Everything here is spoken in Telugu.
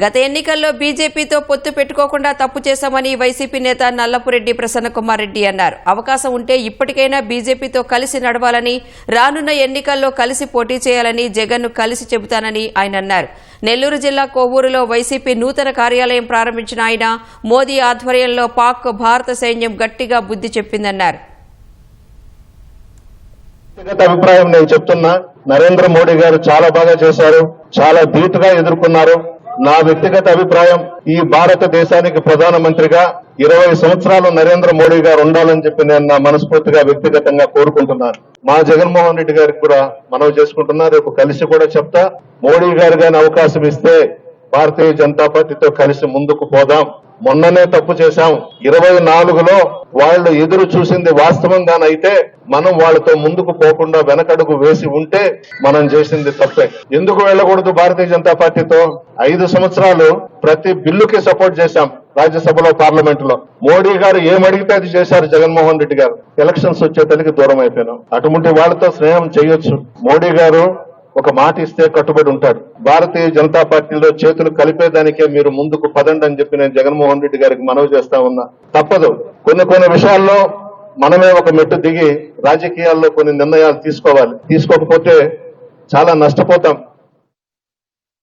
గత ఎన్నికల్లో బీజేపీతో పొత్తు పెట్టుకోకుండా తప్పు చేశామని వైసీపీ నేత నల్లపురెడ్డి ప్రసన్నకుమార్ రెడ్డి అన్నారు. అవకాశం ఉంటే ఇప్పటికైనా బీజేపీతో కలిసి నడవాలని రానున్న ఎన్నికల్లో కలిసి పోటీ చేయాలని జగన్ను కలిసి చెబుతానని ఆయన అన్నారు. నెల్లూరు జిల్లా కోవూరులో వైసీపీ నూతన కార్యాలయం ప్రారంభించిన ఆయన మోదీ ఆధ్వర్యంలో పాక్ భారత సైన్యం గట్టిగా బుద్ధి చెప్పిందన్నారు. అభిప్రాయం నేను చెప్తున్నా. నరేంద్ర మోడీ గారు చాలా బాగా చేశారు. చాలా ధీటుగా ఎదుర్కొన్నారు. నా వ్యక్తిగత అభిప్రాయం ఈ భారతదేశానికి ప్రధానమంత్రిగా ఇరవై సంవత్సరాలు నరేంద్ర మోడీ గారు ఉండాలని చెప్పి నేను నా మనస్ఫూర్తిగా వ్యక్తిగతంగా కోరుకుంటున్నాను. మా జగన్మోహన్ రెడ్డి గారికి కూడా మనవి చేసుకుంటున్నా రేపు కలిసి కూడా చెప్తా. మోడీ గారు కానీ అవకాశం ఇస్తే భారతీయ జనతా పార్టీతో కలిసి ముందుకు పోదాం. మొన్ననే తప్పు చేశాం. ఇరవై నాలుగులో వాళ్ళు ఎదురు చూసింది వాస్తవంగానైతే మనం వాళ్ళతో ముందుకు పోకుండా వెనకడుగు వేసి ఉంటే మనం చేసింది తప్పే. ఎందుకు వెళ్ళకూడదు భారతీయ జనతా పార్టీతో? ఐదు సంవత్సరాలు ప్రతి బిల్లుకి సపోర్ట్ చేశాం రాజ్యసభలో పార్లమెంట్లో మోడీ గారు ఏమడిగితే అది చేశారు జగన్మోహన్ రెడ్డి గారు. ఎలక్షన్స్ వచ్చేతనికి దూరం అయిపోయినాం. అటువంటి వాళ్ళతో స్నేహం చేయొచ్చు. మోడీ గారు ఒక మాట ఇస్తే కట్టుబడి ఉంటాడు భారతీయ జనతా పార్టీలో చేతులు కలిపేదానికే మీరు ముందుకు పదండి అని చెప్పి నేను జగన్మోహన్ రెడ్డి గారికి మనవి చేస్తా ఉన్నా. తప్పదు. కొన్ని కొన్ని విషయాల్లో మనమే ఒక మెట్టు దిగి రాజకీయాల్లో కొన్ని నిర్ణయాలు తీసుకోవాలి. తీసుకోకపోతే చాలా నష్టపోతాం.